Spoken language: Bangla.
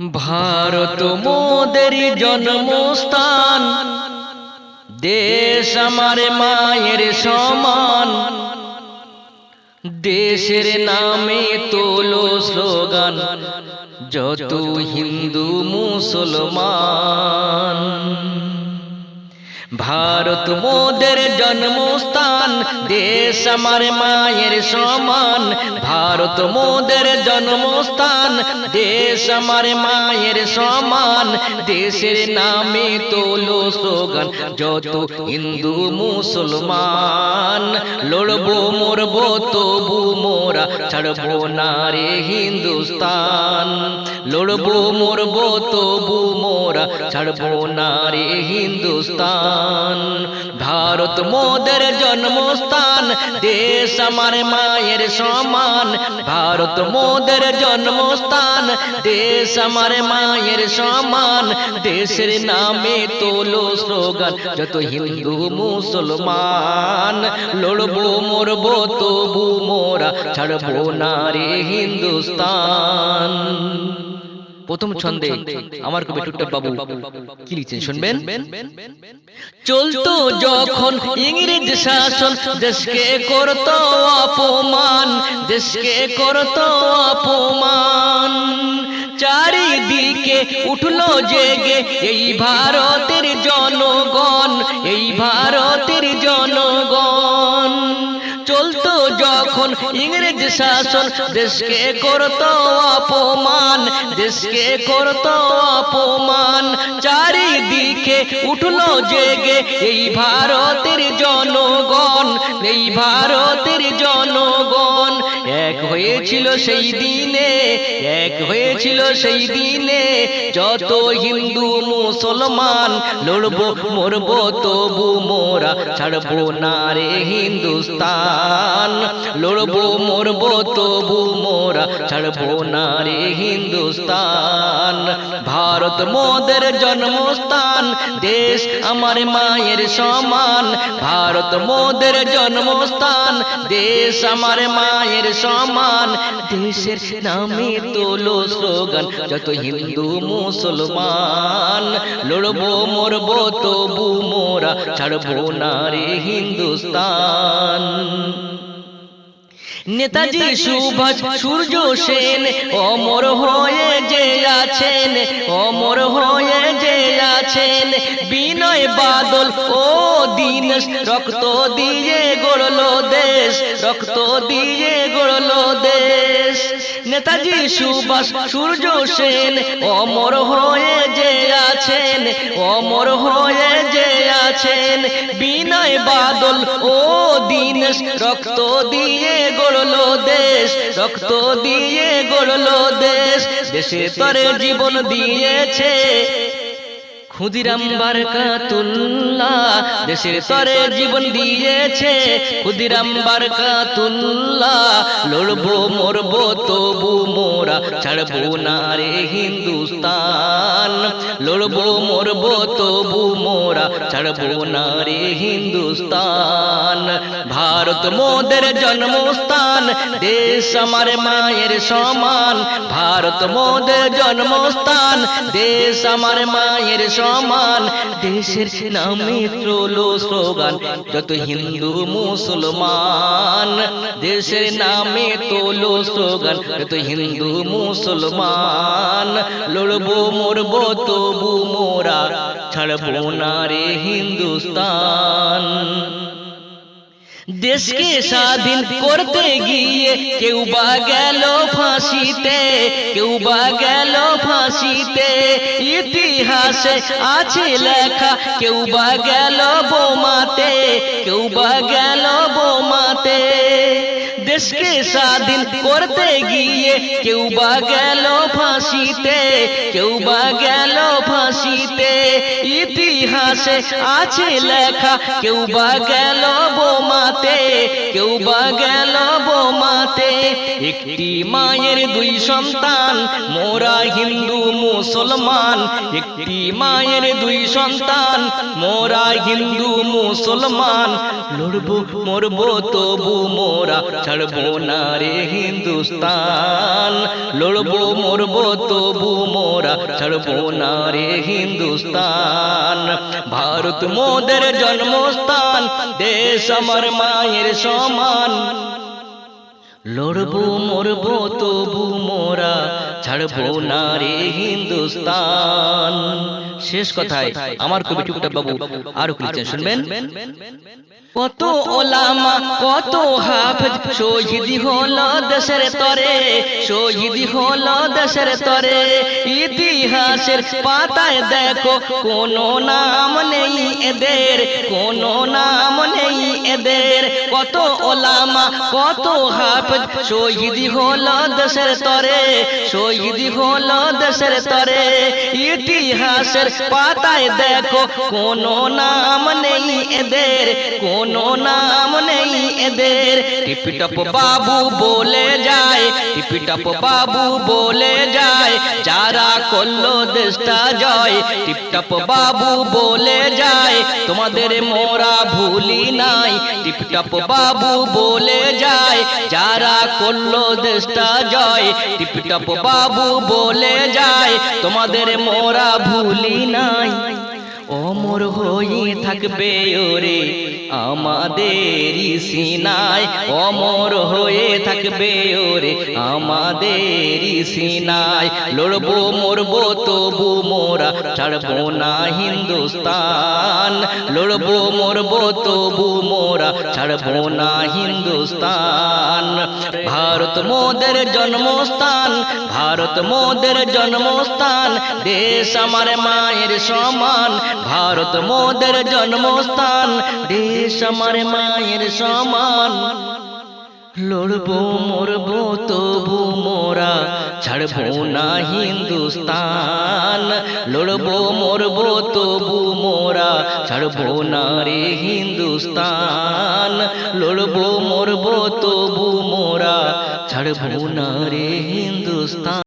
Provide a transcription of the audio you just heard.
ভারত মোদের জন্মস্থান। দেশ আমার মায়ের সমান। দেশের নামে তোলো স্লোগান, যত হিন্দু মুসলমান। ভারত মোদের জন্মস্থান, দেশ আমার মায়ের সমান। ভারত মোদের জন্মস্থান, দেশ আমার মায়ের সমান, দেশের নামে তোলো স্লোগান, যত হিন্দু মুসলমান, লড়বো, মরবো, তবু মোরা ছাড়বো না রে হিন্দুস্তান। লড়বো, মরবো, তবু মোরা ছাড়বো না রে হিন্দুস্তান। ভারত মোদের জন্মস্থান, দেশ আমার মায়ের সমান। ভারত মোদের জন্মস্থান, দেশ আমার মায়ের সমান। দেশের নামে তোলো স্লোগান, যত হিন্দু, মুসলমান। লড়বো, মরবো, তবু মোরা ছাড়বো না রে হিন্দুস্তান। প্রথম ছন্দে আমার কবি টুট্টাপ বাবু কি লিখছেন শুনবেন? চলতো যখন ইংরেজ শাসন দেশকে করত অপমান দেশকে করত অপমান। চারিদিকে উঠল জেগে এই ভারতের জনগণ ইংরেজ শাসন দেশকে করত অপমান দেশকে করত অপমান। চারিদিকে উঠল জেগে এই ভারতের জনগণ এই ভারতের জন হয়েছিল সেই দিনে এক হয়েছিল সেই দিনে যত হিন্দু মুসলমান লড়বো মরবো তবু মোরা ছাড়বো না রে হিন্দুস্তান। লড়বো মরবো তবু মোরা ছাড়বো না রে হিন্দুস্তান। ভারত মোদের জন্মস্থান দেশ আমার মায়ের সমান। ভারত মোদের জন্মস্থান দেশ আমার মায়ের সমান। দেশের নামে তোলো স্লোগান যত হিন্দু মুসলমান লড়বো মরবো তবু মোরা ছাড়বো না রে হিন্দুস্তান। নেতাজি সুভাষ সূর্য সেন অমর হয়ে যে আছেন অমর হয়ে যে আছেন বিনয় বাদল ও দিন রক্ত দিয়ে গড়লো দেশ রক্ত দিয়ে গড়লো দেশ নেতাজি সুভাষ সূর্য সেন, অমর হয়ে যে আছেন, অমর হয়ে যে আছেন। বিনয় বাদল ও দিন রক্ত দিয়ে গড়লো দেশ, রক্ত দিয়ে গড়লো দেশ। দেশে তার জীবন দিয়েছে। ক্ষুদিরাম বারকাতুল্লাহ, দেশের তরে জীবন দিয়েছে ক্ষুদিরাম বারকাতুল্লাহ। লড়বো, মরবো, তবু মোরা ছাড়বো না রে হিন্দুস্তান। লড়বো, মরবো, তবু মোরা ছাড়বো না রে হিন্দুস্তান। ভারত মোদের জন্মস্থান, দেশ আমার মায়ের সমান। ভারত মোদের জন্মস্থান, দেশ আমার মায়ের সমান। দেশের নামে ত্রোলো স্লোগান যত হিন্দু মুসলমান। দেশের নামে তোলো স্লোগান যত হিন্দু মুসলমান। লড়বো মরবো তবু মোরা ছাড়বো না রে হিন্দুস্তান। দেশকে স্বাধীন করতে গিয়ে কেউ বা গেল ফাঁসিতে কেউ বা গেল ফাঁসিতে। ইতিহাসে আছে লেখা কেউ বা গেল বোমাতে কেউ বা গেল বোমাতে দেশকে স্বাধীন করতে গিয়ে কেউ বা গেল ফাঁসিতে কেউ বা গেল ফাঁসিতে ইতিহাসে আছে লেখা কেউ বা গেল বোমাতে কেউ বা গেল বোমাতে একটি মায়ের দুই সন্তান মোরা হিন্দু মুসলমান, একটি মায়ের দুই সন্তান, মোরা হিন্দু মুসলমান। লড়বো, মরবো, তবু মোরা ছাড়বো না রে হিন্দুস্তান। লড়বো, মরবো, তবু মোরা ছাড়বো না রে হিন্দুস্তান। ভারত মোদের জন্মস্থান, দেশ আমার মায়ের সমান। লড়বো মরবো তবু মোরা ছাড়বো না রে হিন্দুস্তান। শেষ কথায় আমার কবি টুকটাক বাবু আরও কি লিখছেন? শুনবেন? কত ওলামা কত হাফেজ শহীদ হলো দেশের তরে শহীদ হলো দেশের তরে। ইতিহাসের পাতায় দেখো কোনো নাম নেই এদের কোন নাম নেই এদের। কত ওলামা কত হাফেজ শহীদ হলো দেশের তরে শহীদ হলো দেশের তরে। ইতিহাসের পাতায় দেখো কোনো নাম নেই এদের কোনো নাম এদের টিপিটপ বাবু বলে যায় টিপিটপ বাবু বলে যায়, যারা করল দেশটা জয় টিপটপ বাবু বলে যায়, তোমাদের মোরা ভুলি নাই টিপটপ বাবু বলে যায়, যারা করল দেশটা জয় টিপটপ বাবু বলে যায়, তোমাদের মোরা ভুলি নাই। অমর হয়ে থাকবে ওরে আমাদের সিনাই অমর হয়ে থাকবে ওরে আমাদের সিনায় লড়বো মরবো তবু মোরা ছাড়বো না হিন্দুস্তান। লড়বো মরবো তবু মোরা ছাড়বো না হিন্দুস্তান। ভারত মোদের জন্মস্থান, ভারত মোদের জন্মস্থান, দেশ আমার মায়ের সমান। ভারত মোদের জন্মস্থান, দেশ আমার মায়ের সমান। লড়বো, মরবো তবু মোরা, ছাড়বো না হিন্দুস্তান। লড়বো, মরবো তবু মোরা, ছাড়বো না রে হিন্দুস্তান। লড়বো, মরবো তবু মোরা, ছাড়বো না রে হিন্দুস্তান।